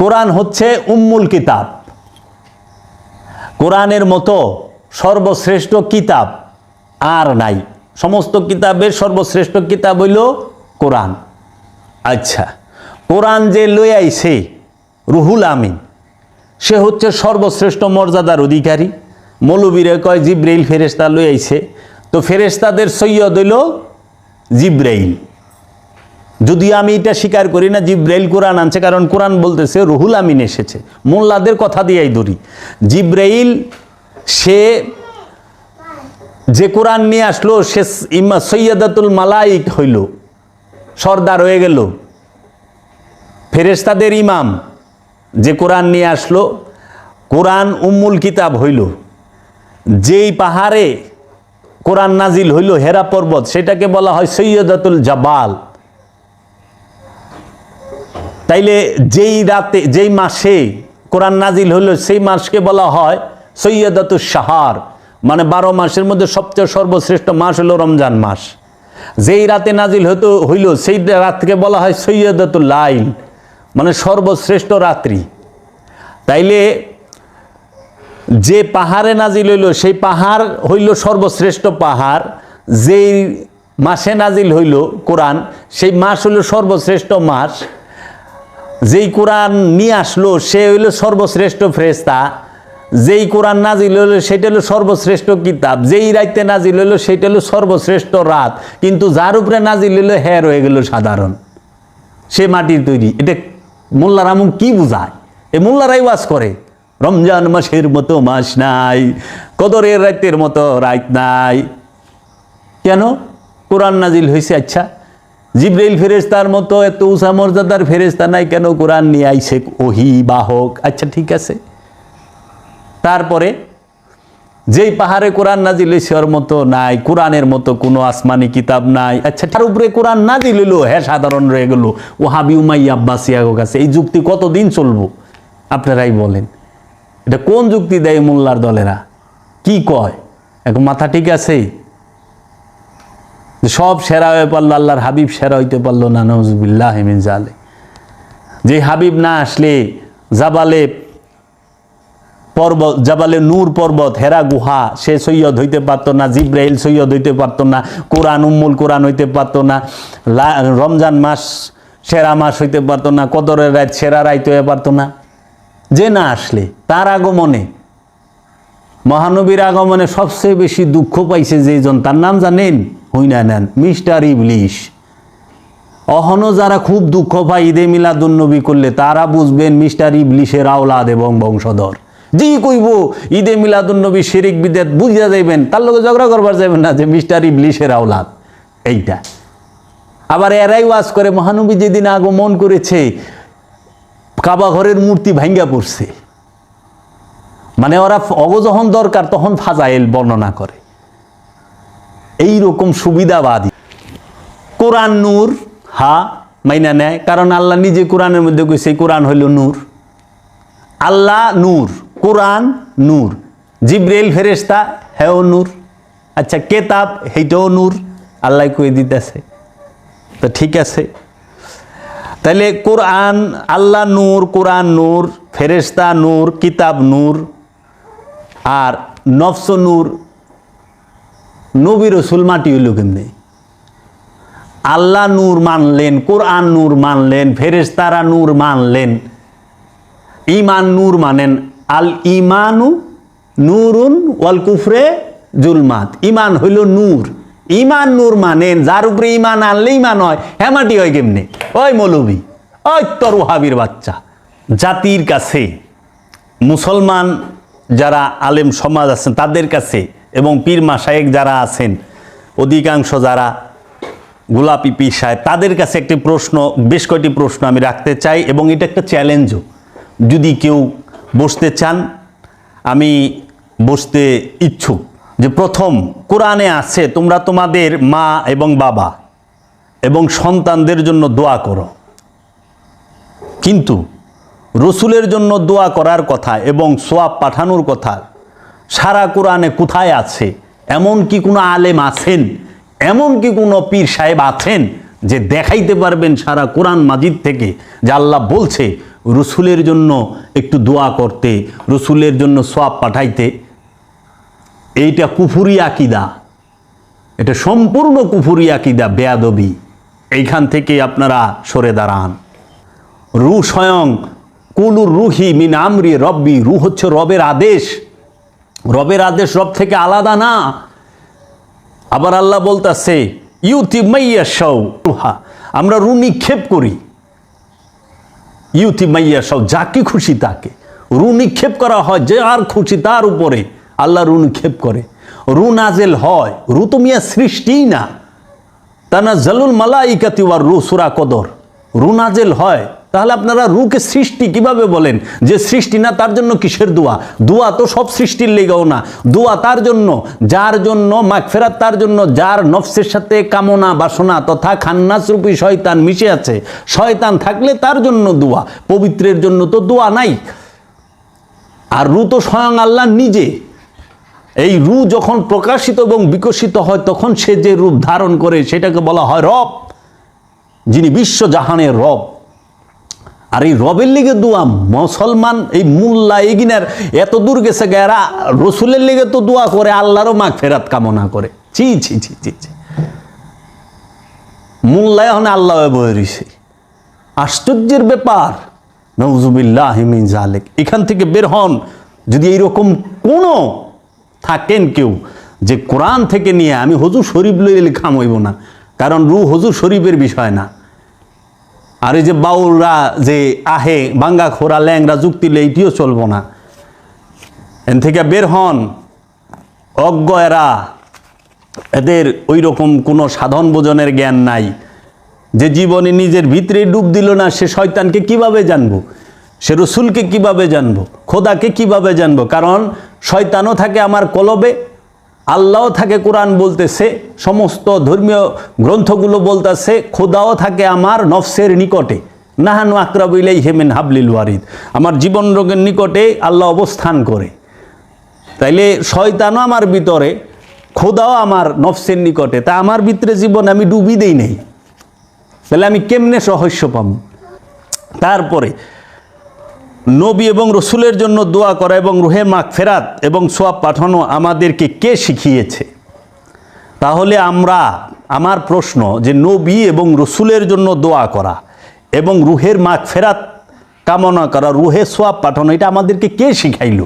কোরআন হচ্ছে উম্মুল কিতাব। কোরআনের মতো সর্বশ্রেষ্ঠ কিতাব আর নাই। সমস্ত কিতাবের সর্বশ্রেষ্ঠ কিতাব হইল কোরআন। আচ্ছা কোরআন যে লই আইছে, রুহুল আমিন, সে হচ্ছে সর্বশ্রেষ্ঠ মর্যাদার অধিকারী। মৌলবীরে কয়, জিব্রাইল ফেরেস্তা লই আইছে। তো ফেরেস্তাদের সৈয়দ হইল জিব্রাইল। যদিও আমি এটা স্বীকার করি না, জিব্রাইল কোরআন আনছে, কারণ কোরআন বলতেছে, রুহুল আমিন এসেছে। মোল্লাদের কথা দিয়েই ধরি। জিব্রাইল, সে যে কোরআন নিয়ে আসলো, সে ইমা সৈয়দাতুল মালাইক হইল, সর্দার হয়ে গেল। ফেরেস্তাদের ইমাম যে কোরআন নিয়ে আসলো, কোরআন উম্মুল কিতাব হইল। যেই পাহাড়ে কোরআন নাজিল হইল, হেরা পর্বত, সেটাকে বলা হয় সৈয়দাতুল জাবাল। তাইলে যেই রাতে, যেই মাসে কোরআন নাজিল হলো, সেই মাসকে বলা হয় সৈয়দাতুল সাহার মানে বারো মাসের মধ্যে সবচেয়ে সর্বশ্রেষ্ঠ মাস হলো রমজান মাস। যেই রাতে নাজিল হতো, হইল, সেই রাতকে বলা হয় সৈয়দাতুল লাইল। মানে সর্বশ্রেষ্ঠ রাত্রি। তাইলে যে পাহাড়ে নাজিল হইল, সেই পাহাড় হইল সর্বশ্রেষ্ঠ পাহাড়। যেই মাসে নাজিল হইল কোরআন, সেই মাস হইল সর্বশ্রেষ্ঠ মাস। যেই কোরআন নিয়ে আসলো, সে হইল সর্বশ্রেষ্ঠ ফ্রেস্তা যেই কোরআন নাজিল হইল, সেটা হলো সর্বশ্রেষ্ঠ কিতাব। যেই রাইতে নাজিল হইল, সেটা হলো সর্বশ্রেষ্ঠ রাত। কিন্তু যার উপরে নাজিল হইল হ্যাঁ রয়ে গেল সাধারণ। সে মাটির তৈরি। এটা মোল্লার আমু কি বুঝায়? এ মোল্লারাই ওয়াজ করে, রমজান মাসের মতো মাস নাই, কদরের রাতের মতো রাত নাই। কেন? কোরআন নাজিল হয়েছে আচ্ছা? জিব্রাইল ফেরেস্তার মতো এত উষা মর্যাদার ফেরেস্তা নাই কেন? কোরআন নিয়ে আইছে ওহি বাহক। আচ্ছা ঠিক আছে। তারপরে যেই পাহাড়ে কোরআন নাজিল হয়েছে ওর মতো নাই, কোরআনের মতো কোনো আসমানি কিতাব নাই। আচ্ছা তার উপরে কোরআন নাজিল হইল হ্যাঁ সাধারণ রয়ে গেল। ও হাবি উমাই আব্বাসিয়াগো কাছে, এই যুক্তি কতদিন চলবো? আপনারাই বলেন। এটা কোন যুক্তি দেয় মোল্লার দলেরা? কি কয়? এখন মাথা ঠিক আছে? সব সেরা হয়ে পারল আল্লাহর হাবিব সেরা হইতে পারল না নজবিল্লাহ হেমিন জালে যে হাবিব না আসলে জাবালে পর্বত, জাবালে নূর পর্বত, হেরা গুহা, সে সৈয়দ হইতে পারতো না, জিব্রাইল সৈয়দ হইতে পারতো না, কোরআন, উম্মুল কোরআন হইতে পারতো না রমজান মাস, সেরা মাস হইতে পারতো না, কদরের রায় সেরা রাইতে হয়ে পারতো না। যে না আসলে, তার আগমনে, মহানবীর আগমনে সবচেয়ে বেশি দুঃখ পাইছে যেজন তার নাম জানেন? হই না নেন। মিস্টার ইবলিশ। অহনো যারা খুব দুঃখ পায় ঈদে মিলাদুন্নবী করলে, তারা বুঝবেন মিস্টার ইবলিশের আওলাদ এবং বংশধর। জি কইব, ঈদে মিলাদুন্নবী শিরিক বিদেত বুঝিয়া যাইবেন, তার লগে ঝগড়া করবার যাবেন না যে মিস্টার ইবলিশের আওলাদ। এইটা। আবার এরাই ওয়াজ করে, মহানবী যেদিন আগমন করেছে, কাবা ঘরের মূর্তি ভাঙ্গা পড়ছে। মানে ওরা অগ যখন দরকার, তখন ফাজাইল বর্ণনা করে। এই রকম সুবিধাবাদী। কোরআন নূর, হা, মাইনা নেয়, কারণ আল্লাহ নিজে কোরআনের মধ্যে কইছে কোরআন হইল নূর। আল্লাহ নূর, কোরআন নূর। জিব্রেল ফেরেস্তা হেও নূর। আচ্ছা কেতাব, হেইটাও নূর। আল্লাহ কই দিতেছে। তো ঠিক আছে। তাহলে কোরআন, আল্লাহ নূর, কোরআন নূর ফেরেস্তা নূর, কিতাব নূর, আর নফস নূর নবী রসুল মাটি হইল কেমনি? আল্লাহ নূর মানলেন, কোরআন নূর মানলেন ফেরেস্তারা নূর মানলেন। ইমান নূর মানেন আল ইমানু নূরুন ওয়াল কুফরে জুলমাত। ইমান হইল নূর। ইমান নূর মানেন, যার উপরে ইমান আনলে ইমান হয় হেমাটি হয় কেমনে? ওই মৌলবী, ওই তর হাবির বাচ্চা। জাতির কাছে, মুসলমান যারা আলেম সমাজ আছেন, তাদের কাছে এবং পীর মাসায়েক যারা আছেন, অধিকাংশ যারা গোলাপি পীর সাহেব, তাদের কাছে একটি প্রশ্ন, বেশ কয়েকটি প্রশ্ন আমি রাখতে চাই এবং এটা একটা চ্যালেঞ্জও যদি কেউ বসতে চান, আমি বসতে ইচ্ছুক যে প্রথম, কোরআনে আছে, তোমরা তোমাদের মা এবং বাবা এবং সন্তানদের জন্য দোয়া করো। কিন্তু রসুলের জন্য দোয়া করার কথা এবং সোয়াব পাঠানোর কথা সারা কোরআনে কোথায় আছে? এমন কি কোনো আলেম আছেন? এমন কি কোনো পীর সাহেব আছেন যে দেখাইতে পারবেন সারা কোরআন মাজিদ থেকে? যে আল্লাহ বলছে, রসুলের জন্য একটু দোয়া করতে, রসুলের জন্য সোয়াব পাঠাইতে। এইটা কুফুরি আকিদা। এটা সম্পূর্ণ কুফুরি আকিদা, বেয়াদবি। এইখান থেকে আপনারা সরে দাঁড়ান। রু স্বয়ং কুলুর রুহি মিন আমরি রব্বি রু হচ্ছে রবের আদেশ। রবের আদেশ রব থেকে আলাদা না। আবার আল্লাহ বলতাছে, ইউতি মাইয়া সৌ রুহা আমরা রু নিক্ষেপ করি। ইউতি মাইয়া সব যাকে খুশি তাকে। রু নিক্ষেপ করা হয় যে আর খুশি তার উপরে। আল্লাহ রু নিক্ষেপ করে। রু নাজেল হয় রু তো সৃষ্টিই না। তানা জালুল মালাইকাতি ওয়ার রু সুরা কদর। রু নাজেল হয়, তাহলে আপনারা রুকে সৃষ্টি কীভাবে বলেন? যে সৃষ্টি না, তার জন্য কিসের দোয়া? দোয়া তো সব সৃষ্টির লেগেও না। দোয়া তার জন্য, যার জন্য মাগফেরাত তার জন্য, যার নফসের সাথে কামনা, বাসনা তথা খান্নাস রূপী শয়তান মিশে আছে। শয়তান থাকলে তার জন্য দোয়া, পবিত্রের জন্য তো দোয়া নাই। আর রু তো স্বয়ং আল্লাহ নিজে। এই রু যখন প্রকাশিত এবং বিকশিত হয়, তখন সে যে রূপ ধারণ করে, সেটাকে বলা হয় রব। যিনি বিশ্বজাহানের রব। আর এই রবের লিগে দোয়া মুসলমান, এই মুল্লা এগিনার এত দূর গেছে গেরা রসুলের লিগে তো দোয়া করে, আল্লাহরও মাগ ফেরাত কামনা করে। ছি ছি ছি ছি ছি। মুল্লা এখন আল্লাহ বয়ে আশ্চর্যের ব্যাপার নজুবিল্লাহ মিন জালেক এখান থেকে বের হন। যদি এইরকম কোনো থাকেন কেউ, যে কোরআন থেকে নিয়ে আমি হজুর শরীফ লইলে খাম হইব না। কারণ রু হজুর শরীফের বিষয় না। আর এই যে বাউলরা যে আহে, বাঙ্গা খোরা ল্যাংরা যুক্তি এইটিও চলবো না। এন থেকে বের হন, অজ্ঞ এরা, এদের ওই রকম কোনো সাধন বোজনের জ্ঞান নাই। যে জীবনে নিজের ভিতরে ডুব দিল না, সে শয়তানকে কীভাবে জানব? সে রসুলকে কীভাবে জানব? খোদাকে কীভাবে জানব? কারণ শয়তানও থাকে আমার কলবে আল্লাহও থাকে, কোরআন বলতেছে, সমস্ত ধর্মীয় গ্রন্থগুলো বলতেছে, খোদাও থাকে আমার নফসের নিকটে। নাহানু আকরাবিলাই হেমেন হাবলিল ওয়ারিদ। আমার জীবন রোগের নিকটে আল্লাহ অবস্থান করে। তাইলে শয়তানও আমার ভিতরে, খোদাও আমার নফসের নিকটে। তা আমার ভিতরে জীবন আমি ডুবি দেই নেই। তাহলে আমি কেমনে রহস্য পাব তারপরে নবী এবং রসুলের জন্য দোয়া করা এবং রুহে মাগ ফেরাত এবং সোয়াব পাঠানো আমাদেরকে কে শিখিয়েছে? তাহলে আমরা, আমার প্রশ্ন যে নবী এবং রসুলের জন্য দোয়া করা এবং রুহের মাগ ফেরাত কামনা করা, রুহে সোয়াব পাঠানো, এটা আমাদেরকে কে শিখাইল?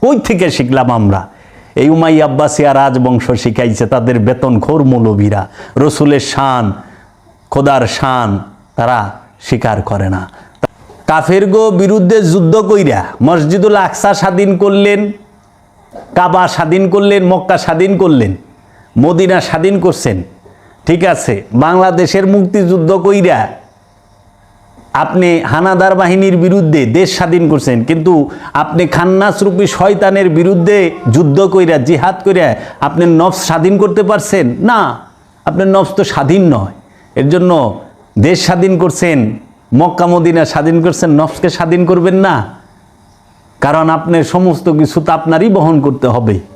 কই থেকে শিখলাম আমরা? এই উমাই আব্বাসিয়া রাজবংশ শিখাইছে তাদের বেতন খোর মৌলবীরা। রসুলের শান, খোদার শান তারা স্বীকার করে না। কাফের গো বিরুদ্ধে যুদ্ধ কইরা মসজিদুল আকসা স্বাধীন করলেন, কাবা স্বাধীন করলেন, মক্কা স্বাধীন করলেন, মদিনা স্বাধীন করছেন। ঠিক আছে, বাংলাদেশের মুক্তিযুদ্ধ কইরা আপনি হানাদার বাহিনীর বিরুদ্ধে দেশ স্বাধীন করছেন, কিন্তু আপনি খান্নাসরূপী শয়তানের বিরুদ্ধে যুদ্ধ কইরা, জিহাদ কইরা আপনি নফস স্বাধীন করতে পারছেন? না, আপনার নফস তো স্বাধীন নয়। এর জন্য দেশ স্বাধীন করছেন মক্কা মদিনা স্বাধীন করছেন, নফসকে স্বাধীন করবেন না। কারণ আপনার সমস্ত কিছু তো আপনারই বহন করতে হবে।